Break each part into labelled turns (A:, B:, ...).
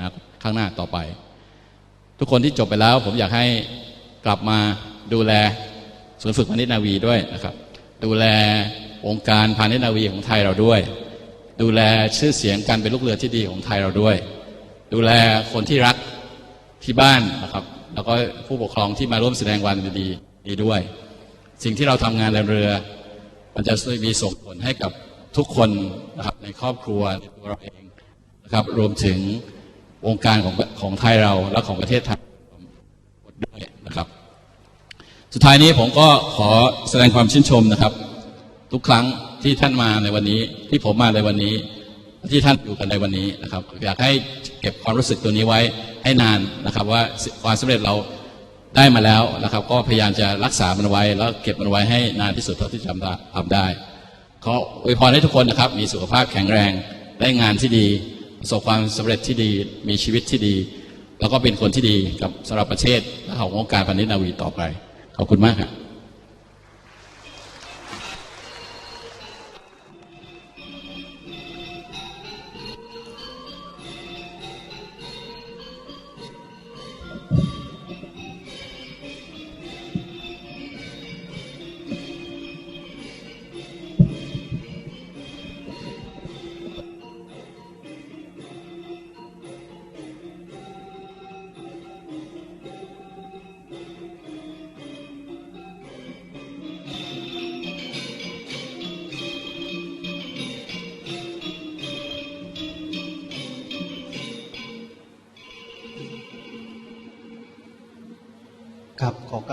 A: นะข้างหน้าต่อไป ทุกคนที่จบไปแล้ว ผมอยากให้กลับมาดูแลศูนย์ฝึกพาณิชย์นาวีด้วยนะครับ ดูแลองค์การพาณิชย์นาวีของไทยเราด้วย ดูแลชื่อเสียงการเป็นลูกเรือที่ดีของไทยเราด้วย ดูแลคนที่รักที่บ้านนะครับ แล้วก็ผู้ปกครองที่มาร่วมแสดงวามยินดีดีด้วย สิ่งที่เราทำงานในเรือ มันจะมีส่งผลให้กับทุกคนนะครับในครอบครัวในตัวเราเองนะครับรวมถึง วงการของของไทยเราและของประเทศไทยหมดด้วยนะครับ สุดท้ายนี้ผมก็ขอแสดงความชื่นชมนะครับ ทุกครั้งที่ท่านมาในวันนี้ ที่ผมมาในวันนี้ ที่ท่านอยู่กันในวันนี้นะครับ อยากให้เก็บความรู้สึกตัวนี้ไว้ให้นานนะครับ ว่าความสำเร็จเราได้มาแล้วนะครับ ก็พยายามจะรักษามันไว้ แล้วเก็บมันไว้ให้นานที่สุดเท่าที่จะทำได้ขออวยพรให้ทุกคนนะครับ มีสุขภาพแข็งแรงได้งานที่ดี ประสบความสำเร็จที่ดีมีชีวิตที่ดี แล้วก็เป็นคนที่ดีกับสำหรับประเทศและขององค์การพาณิชย์นาวีต่อไป ขอบคุณมากครับ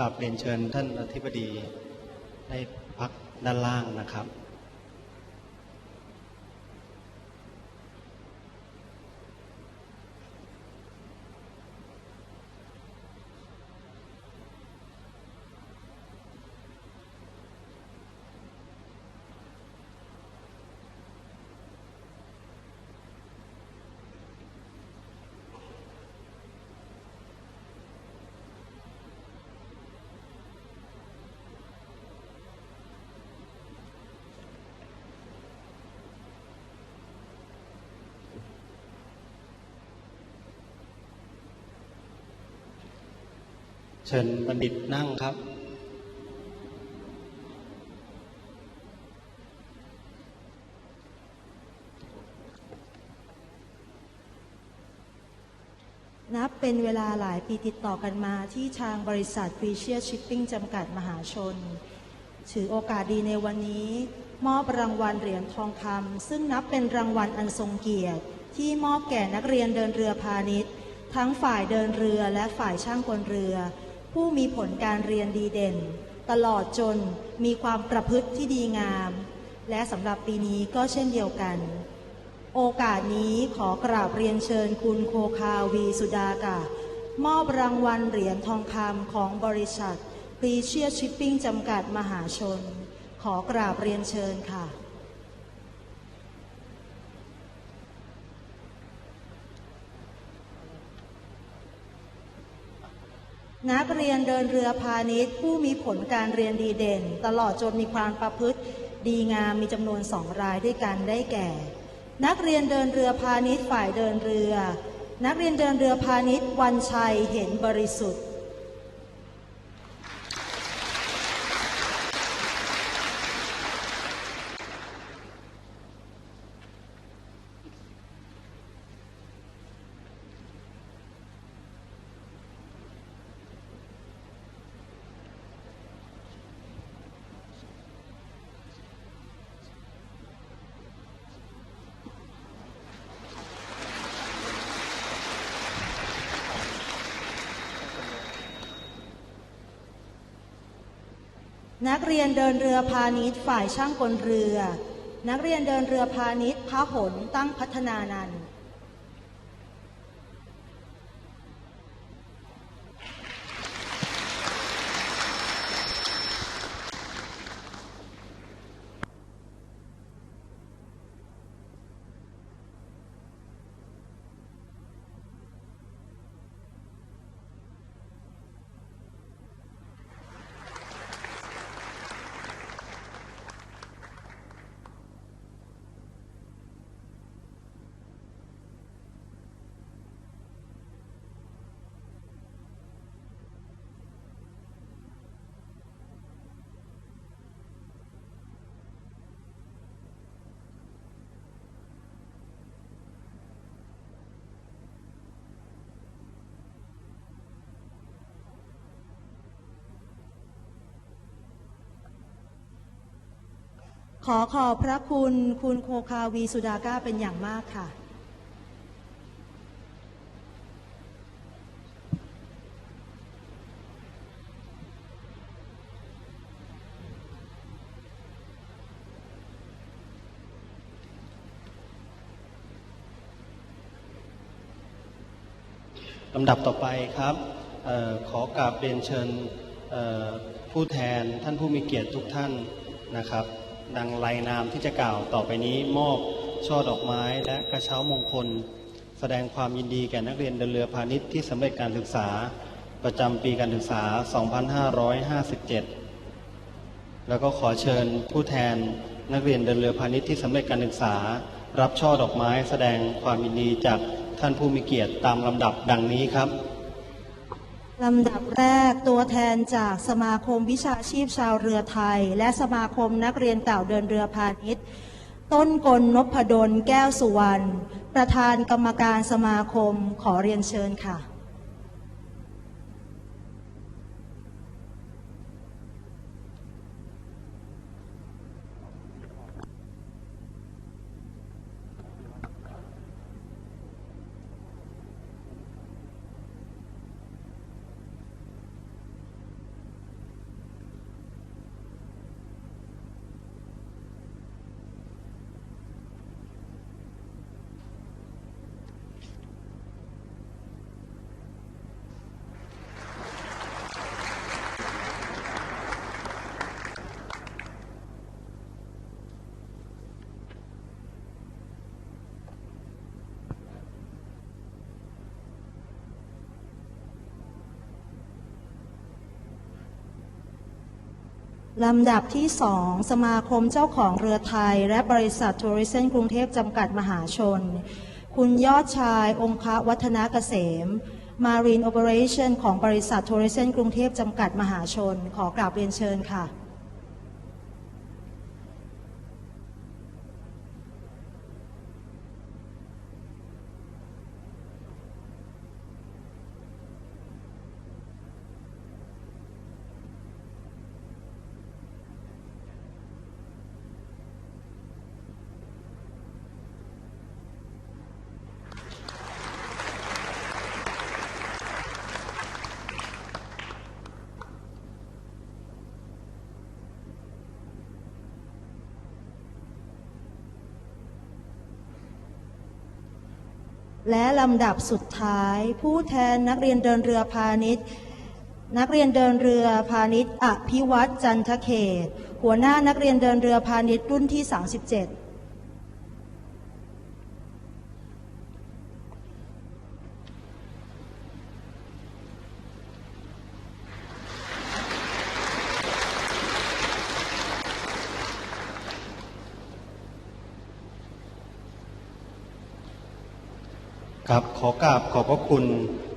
B: กราบเรียนเชิญท่านอธิบดีได้พักด้านล่างนะครับ เชิญบัณฑิตนั่งครับ
C: นับเป็นเวลาหลายปีติดต่อกันมาที่ทางบริษัท p r e c i o u s Shipping จำกัดมหาชน ถือโอกาสดีในวันนี้ มอบรางวัลเหรียญทองคำซึ่งนับเป็นรางวัลอันทรงเกียรติ ที่มอบแก่นักเรียนเดินเรือพาณิชย์ ทั้งฝ่ายเดินเรือและฝ่ายช่างกลเรือ ผู้มีผลการเรียนดีเด่น ตลอดจนมีความประพฤติที่ดีงาม และสำหรับปีนี้ก็เช่นเดียวกัน โอกาสนี้ขอกราบเรียนเชิญคุณโคคาวีสุดากามอบรางวัลเหรียญทองคำของบริษัท p r e c i o u s Shipping จำกัดมหาชน ขอกราบเรียนเชิญค่ะ นักเรียนเดินเรือพาณิชย์ ผู้มีผลการเรียนดีเด่น ตลอดจนมีความประพฤติดีงามมีจำนวนสองรายด้วยกันได้แก่ นักเรียนเดินเรือพาณิชย์ฝ่ายเดินเรือ นักเรียนเดินเรือพาณิชย์วันชัยเห็นบริสุทธิ์ นักเรียนเดินเรือพาณิชย์ฝ่ายช่างกลเรือ นักเรียนเดินเรือพาณิชย์พหลตั้งพัฒนานันท์ ขอขอบพระคุณคุณโคคาวีสุดาก้าเป็นอย่างมากค่ะ
B: ลำดับต่อไปครับออขอกราบเรียนเชิญผู้แทนท่านผู้มีเกียรติทุกท่านนะครับ ดังรายนามที่จะกล่าวต่อไปนี้มอบช่อดอกไม้และกระเช้ามงคล แสดงความยินดีแก่นักเรียนเดินเรือพาณิชย์ที่สำเร็จการศึกษาประจำปีการศึกษา 2557 แล้วก็ขอเชิญผู้แทนนักเรียนเดินเรือพาณิชย์ที่สำเร็จการศึกษา รับช่อดอกไม้แสดงความยินดีจากท่านผู้มีเกียรติตามลำดับดังนี้ครับ
C: ลำดับแรกตัวแทนจากสมาคมวิชาชีพชาวเรือไทย และสมาคมนักเรียนเก่าเดินเรือพาณิชย์ ต้นกลนพดลแก้วสุวรรณประธานกรรมการสมาคมขอเรียนเชิญค่ะ ลำดับที่สองสมาคมเจ้าของเรือไทย และบริษัททัวริเซนกรุงเทพจำกัดมหาชน คุณยอดชายองคะวัฒนาเกษม Marine Operation ของบริษัททัวริเซนกรุงเทพจำกัดมหาชน ขอกราบเรียนเชิญค่ะ และลำดับสุดท้าย ผู้แทนนักเรียนเดินเรือพาณิชย์ นักเรียนเดินเรือพาณิชย์อภิวัตจันทเขต หัวหน้านักเรียนเดินเรือพาณิชย์รุ่นที่ 37
B: ครับขอกราบขอบพระคุณ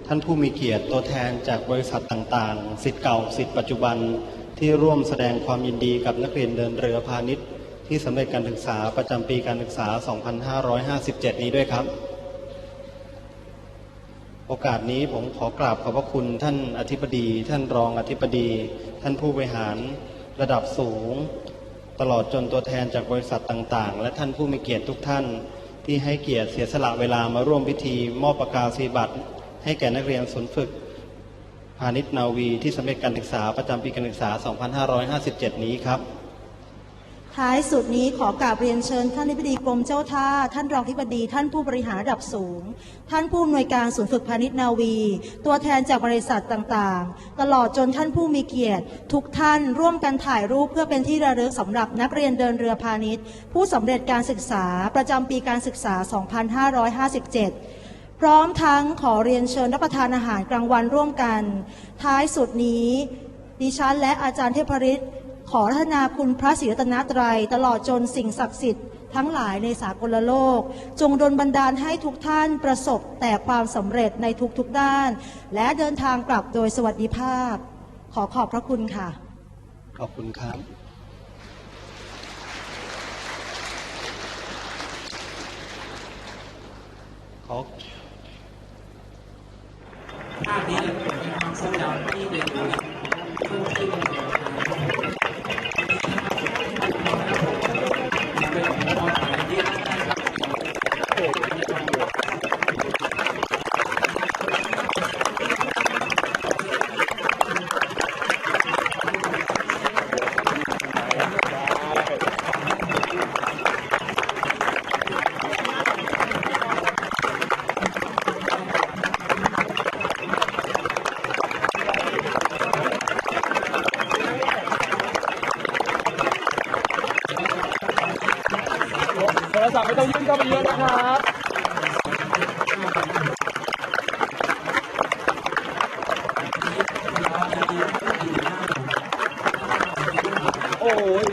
B: ท่านผู้มีเกียรติตัวแทนจากบริษัทต่างๆสิทธิ์เก่าสิทธิ์ปัจจุบันที่ร่วมแสดงความยินดีกับนักเรียนเดินเรือพาณิชย์ ที่สำเร็จการศึกษาประจำปีการศึกษา 2557 นี้ด้วยครับ โอกาสนี้ผมขอกราบขอบพระคุณท่านอธิบดี ท่านรองอธิบดี ท่านผู้บริหารระดับสูง ตลอดจนตัวแทนจากบริษัทต่างๆ และท่านผู้มีเกียรติทุกท่าน ที่ให้เกียรติเสียสละเวลามาร่วมพิธี มอบประกาศนียบัตร ให้แก่นักเรียนศูนย์ฝึกพาณิชย์นาวีที่สำเร็จการศึกษาประจำปีการศึกษา 2557 นี้ครับ
C: ท้ายสุดนี้ขอกราบเรียนเชิญ ท่านอธิบดีกรมเจ้าท่า ท่านรองอธิบดี ท่านผู้บริหารระดับสูง ท่านผู้อำนวยการศูนย์ฝึกพาณิชย์นาวี ตัวแทนจากบริษัทต่างๆ ตลอดจนท่านผู้มีเกียรติ ทุกท่านร่วมกันถ่ายรูปเพื่อเป็นที่ระลึกสำหรับนักเรียนเดินเรือพาณิชย์ ผู้สำเร็จการศึกษาประจำปีการศึกษา 2557พร้อมทั้งขอเรียนเชิญรับประทานอาหารกลางวันร่วมกัน ท้ายสุดนี้ ดิฉันและอาจารย์เทพฤทธิ์ ขอรัตนาคุณพระศรีรัตนตรัย ตลอดจนสิ่งศักดิ์สิทธิ์ทั้งหลายในสากลโลก จงดลบันดาลให้ทุกท่านประสบแต่ความสำเร็จในทุกๆด้าน และเดินทางกลับโดยสวัสดิภาพ ขอขอบพระคุณค่ะ
B: ขอบคุณครับ ขอ
D: ภาพนี้จะเป็นความทรงจำที่เป็นผู้ที่เป็น
E: รศัพท์ไม่ต้องยื่นเข้าไปเยอะนะครับ โอ้ย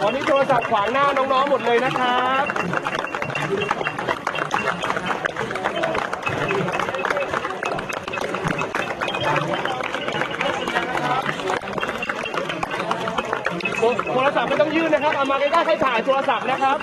E: ตอนนี้โทรศัพท์ขวาง หน้าหมดเลยนะครับโทรศัพท์ไม่ต้องยื่นนะครับ เอามาใกล้ๆให้ถ่ายโทรศัพท์นะครับ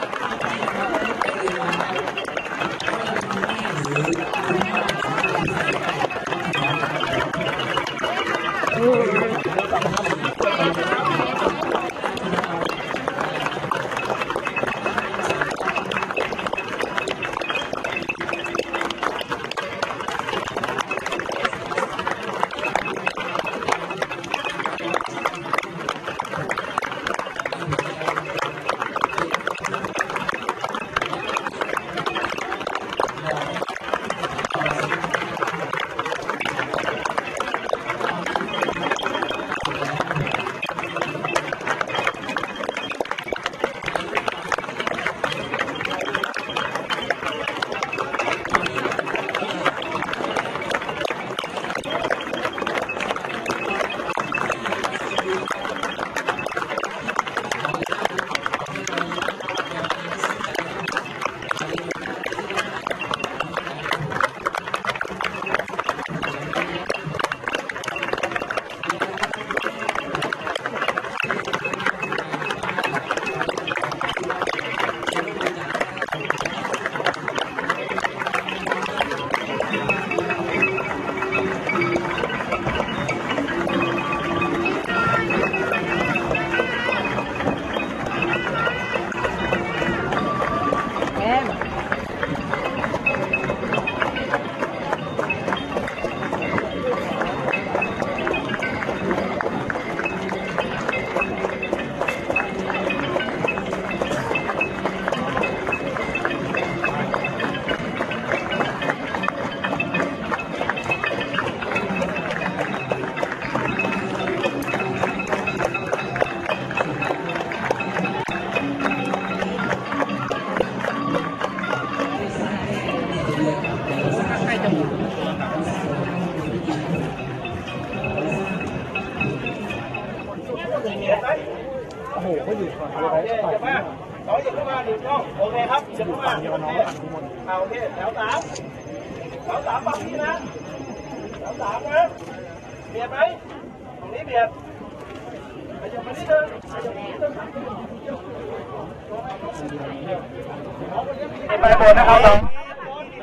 E: นนะครับน้อง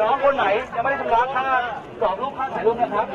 E: น้องคนไหนยังไม่ได้ชำระค่าสอบรูปค่าถ่ายรูปนะครับ